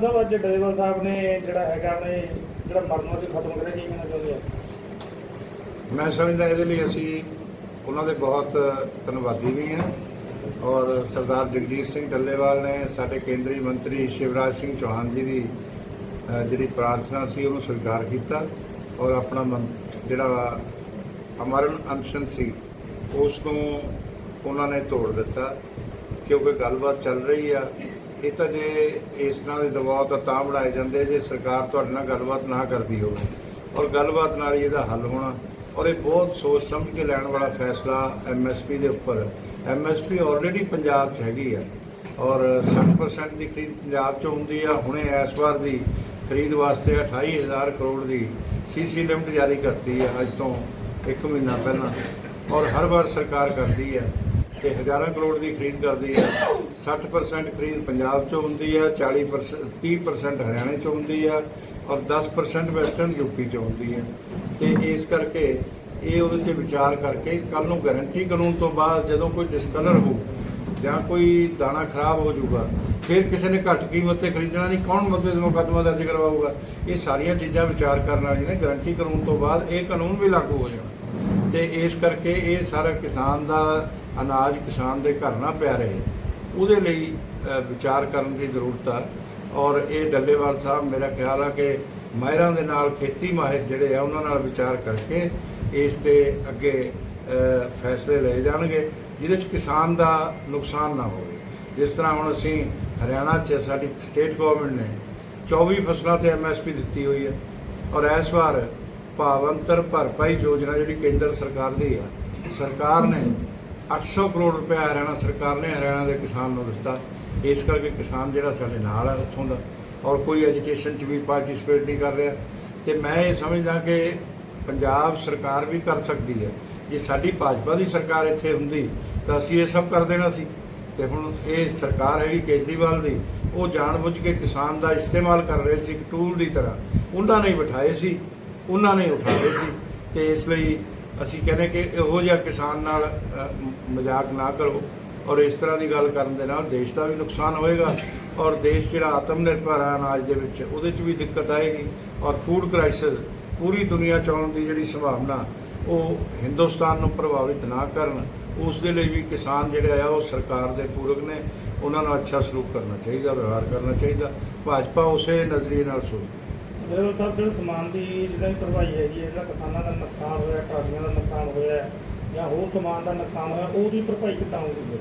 ਡੱਲੇਵਾਲ ਸਾਹਿਬ ਅੱਜ ਡੱਲੇਵਾਲ ਸਾਹਿਬ ਨੇ ਜਿਹੜਾ ਹੈਗਾ ਆਪਣੇ ਜਿਹੜਾ ਮਰਨ ਸੀ ਖਤਮ ਕਰਿਆ, ਕੀ ਕਹਿਣਾ ਚਾਹੁੰਦੇ ਆ ਮੈਂ ਸਮਝਦਾ ਇਹਦੇ ਲਈ ਅਸੀਂ ਉਹਨਾਂ ਦੇ ਬਹੁਤ ਧੰਨਵਾਦੀ ਵੀ ਹਾਂ ਔਰ ਸਰਦਾਰ ਜਗਜੀਤ ਸਿੰਘ ਡੱਲੇਵਾਲ ਨੇ ਸਾਡੇ ਕੇਂਦਰੀ ਮੰਤਰੀ ਸ਼ਿਵਰਾਜ ਸਿੰਘ ਚੌਹਾਨ ਜੀ ਦੀ ਜਿਹੜੀ ਪ੍ਰਾਰਥਨਾ ਸੀ, ਉਹਨੂੰ ਸਵੀਕਾਰ ਕੀਤਾ ਔਰ ਆਪਣਾ ਜਿਹੜਾ ਅਮਰਨ ਅਨਸ਼ਨ ਸੀ, ਉਸ ਨੂੰ ਉਹਨਾਂ ਨੇ ਤੋੜ ਦਿੱਤਾ ਕਿਉਂਕਿ ਗੱਲਬਾਤ ਚੱਲ ਰਹੀ ਆ ਇਹ ਤਾਂ ਜੇ ਇਸ ਤਰ੍ਹਾਂ ਦੇ ਦਬਾਅ ਤਾਂ ਤਾਂ ਬਣਾਏ ਜਾਂਦੇ ਜੇ ਸਰਕਾਰ ਤੁਹਾਡੇ ਨਾਲ ਗੱਲਬਾਤ ਨਾ ਕਰਦੀ ਹੋਵੇ। ਔਰ ਗੱਲਬਾਤ ਨਾਲ ਹੀ ਇਹਦਾ ਹੱਲ ਹੋਣਾ। ਔਰ ਇਹ ਬਹੁਤ ਸੋਚ ਸਮਝ ਕੇ ਲੈਣ ਵਾਲਾ ਫੈਸਲਾ ਐਮਐਸਪੀ ਦੇ ਉੱਪਰ। ਐਮਐਸਪੀ ਆਲਰੇਡੀ ਪੰਜਾਬ 'ਚ ਹੈਗੀ ਆ। ਔਰ 60% ਦੀ ਖਰੀਦ ਪੰਜਾਬ 'ਚ ਹੁੰਦੀ ਆ। ਹੁਣੇ ਇਸ ਵਾਰ ਦੀ ਖਰੀਦ ਵਾਸਤੇ 28000 ਕਰੋੜ ਦੀ ਸੀਸੀ ਲਿਮਟ ਜਾਰੀ ਕਰਤੀ ਆ, ਅੱਜ ਤੋਂ 1 ਮਹੀਨਾ ਪਹਿਲਾਂ। ਔਰ ਹਰ ਵਾਰ ਸਰਕਾਰ ਕਰਦੀ ਆ। ਤੇ ਹਜ਼ਾਰਾਂ ਕਰੋੜ ਦੀ ਖਰੀਦ ਕਰਦੀ ਹੈ। 60% ਖਰੀਦ ਪੰਜਾਬ 'ਚੋਂ ਹੁੰਦੀ ਹੈ 40% 30% ਹਰਿਆਣੇ 'ਚੋਂ ਹੁੰਦੀ ਹੈ ਔਰ 10% ਵੈਸਟਰਨ ਯੂਪੀ 'ਚੋਂ ਹੁੰਦੀ ਹੈ। ਤੇ ਇਸ ਕਰਕੇ ਇਹ ਉਹਦੇ ਤੇ ਵਿਚਾਰ ਕਰਕੇ ਕੱਲ ਨੂੰ ਗਾਰੰਟੀ ਕਾਨੂੰਨ ਤੋਂ ਬਾਅਦ ਜਦੋਂ ਕੋਈ ਡਿਸਕਲਰ ਹੋ ਜਾਂ ਕੋਈ ਦਾਣਾ ਖਰਾਬ ਹੋ ਜਾਊਗਾ, ਫਿਰ ਕਿਸੇ ਨੇ ਘੱਟ ਕੀਮਤ ਤੇ ਖਰੀਦਣਾ ਨਹੀਂ, ਕੌਣ ਮੁੱਦੇ ਦੇ ਮੁਕੱਦਮਾ ਦਰਜ ਕਰਵਾਊਗਾ? ਇਹ ਸਾਰੀਆਂ ਚੀਜ਼ਾਂ ਵਿਚਾਰ ਕਰਨ ਵਾਲੀਆਂ ਨੇ। ਗਾਰੰਟੀ ਕਾਨੂੰਨ ਤੋਂ ਬਾਅਦ ਇਹ ਕਾਨੂੰਨ ਵੀ ਲਾਗੂ ਹੋ ਜਾਣਾ। ਤੇ ਇਸ ਕਰਕੇ ਇਹ ਸਾਰਾ ਕਿਸਾਨ ਦਾ ਅਨਾਜ ਕਿਸਾਨ ਦੇ ਘਰ ਨਾ ਪਿਆ ਰਹੇ। ਉਹਦੇ ਲਈ ਵਿਚਾਰ ਕਰਨ ਦੀ ਜ਼ਰੂਰਤ ਆ। ਔਰ ਇਹ ਡੱਲੇਵਾਲ ਸਾਹਿਬ, ਮੇਰਾ ਖਿਆਲ ਆ ਕਿ ਮਾਹਿਰਾਂ ਦੇ ਨਾਲ, ਖੇਤੀ ਮਾਹਿਰ ਜਿਹੜੇ ਆ, ਉਹਨਾਂ ਨਾਲ ਵਿਚਾਰ ਕਰਕੇ ਇਸ ਤੇ ਅੱਗੇ ਫੈਸਲੇ ਲਏ ਜਾਣਗੇ, ਜਿਹਦੇ ਚ ਕਿਸਾਨ ਦਾ ਨੁਕਸਾਨ ਨਾ ਹੋਵੇ। ਜਿਸ ਤਰ੍ਹਾਂ ਹੁਣ ਅਸੀਂ ਹਰਿਆਣਾ 'ਚ, ਸਾਡੀ ਸਟੇਟ ਗਵਰਨਮੈਂਟ ਨੇ 24 ਫਸਲਾਂ ਤੇ ਐਮਐਸਪੀ ਦਿੱਤੀ ਹੋਈ ਹੈ। ਔਰ ਇਸ ਵਾਰ ਭਾਵੰਤਰ ਭਰਪਾਈ ਯੋਜਨਾ ਜਿਹੜੀ ਕੇਂਦਰ ਸਰਕਾਰ ਦੀ ਆ, ਸਰਕਾਰ ਨੇ 800 ਕਰੋੜ ਰੁਪਇਆ ਹਰਿਆਣਾ ਸਰਕਾਰ ਨੇ ਹਰਿਆਣਾ ਦੇ ਕਿਸਾਨ ਨੂੰ ਦਿੱਤਾ। ਇਸ ਕਰਕੇ ਕਿਸਾਨ ਜਿਹੜਾ ਸਾਡੇ ਨਾਲ ਹੈ ਉੱਥੋਂ ਦਾ, ਔਰ ਕੋਈ ਐਜੀਟੇਸ਼ਨ 'ਚ ਵੀ ਪਾਰਟਿਸਿਪੇਟ ਨਹੀਂ ਕਰ ਰਿਹਾ। ਤੇ ਮੈਂ ਇਹ ਸਮਝਦਾ ਕਿ ਪੰਜਾਬ ਸਰਕਾਰ ਵੀ ਕਰ ਸਕਦੀ ਹੈ। ਜੇ ਸਾਡੀ ਭਾਜਪਾ ਦੀ ਸਰਕਾਰ ਇੱਥੇ ਹੁੰਦੀ, ਤਾਂ ਅਸੀਂ ਇਹ ਸਭ ਕਰ ਦੇਣਾ ਸੀ। ਤੇ ਹੁਣ ਇਹ ਸਰਕਾਰ ਹੈਗੀ ਕੇਜਰੀਵਾਲ ਦੀ, ਉਹ ਜਾਣਬੁੱਝ ਕੇ ਕਿਸਾਨ ਦਾ ਇਸਤੇਮਾਲ ਕਰ ਰਹੇ ਸੀ ਇੱਕ ਟੂਲ ਦੀ ਤਰ੍ਹਾਂ। ਉਹਨਾਂ ਨੇ ਬਿਠਾਏ ਸੀ। ਉਹਨਾਂ ਨੇ ਉਠਾਏ ਸੀ ਤੇ ਇਸ ਲਈ ਅਸੀਂ ਕਹਿੰਦੇ ਕਿ ਇਹੋ ਜਿਹਾ ਕਿਸਾਨ ਨਾਲ ਮਜ਼ਾਕ ਨਾ ਕਰੋ ਔਰ ਇਸ ਤਰ੍ਹਾਂ ਦੀ ਗੱਲ ਕਰਨ ਦੇ ਨਾਲ ਦੇਸ਼ ਦਾ ਵੀ ਨੁਕਸਾਨ ਹੋਏਗਾ ਔਰ ਦੇਸ਼ ਜਿਹੜਾ ਆਤਮ ਨਿਰਭਰ ਹੈ ਅਨਾਜ ਦੇ ਵਿੱਚ, ਉਹਦੇ 'ਚ ਵੀ ਦਿੱਕਤ ਆਏਗੀ ਔਰ ਫੂਡ ਕ੍ਰਾਈਸਿਸ ਪੂਰੀ ਦੁਨੀਆ 'ਚ ਆਉਣ ਦੀ ਜਿਹੜੀ ਸੰਭਾਵਨਾ, ਉਹ ਹਿੰਦੁਸਤਾਨ ਨੂੰ ਪ੍ਰਭਾਵਿਤ ਨਾ ਕਰਨ, ਉਸ ਦੇ ਲਈ ਵੀ ਕਿਸਾਨ ਜਿਹੜੇ ਆ, ਉਹ ਸਰਕਾਰ ਦੇ ਪੂਰਕ ਨੇ, ਉਹਨਾਂ ਨਾਲ ਅੱਛਾ ਸਲੂਕ ਕਰਨਾ ਚਾਹੀਦਾ, ਵਿਵਹਾਰ ਕਰਨਾ ਚਾਹੀਦਾ। ਭਾਜਪਾ ਉਸੇ ਨਜ਼ਰੀਏ ਨਾਲ ਸੋਚਦੀ ਡੱਲੇਵਾਲ ਸਾਹਿਬ ਜਿਹੜਾ ਸਮਾਨ ਦੀ ਜਿਹੜਾ ਵੀ ਭਰਵਾਈ ਹੈਗੀ ਹੈ, ਜਿਹੜਾ ਕਿਸਾਨਾਂ ਦਾ ਨੁਕਸਾਨ ਹੋਇਆ, ਟਰਾਲੀਆਂ ਦਾ ਨੁਕਸਾਨ ਹੋਇਆ, ਜਾਂ ਹੋਰ ਸਮਾਨ ਦਾ ਨੁਕਸਾਨ ਹੋਇਆ, ਉਹਦੀ ਭਰਪਾਈ ਕਿੱਦਾਂ ਹੋਊਗੀ?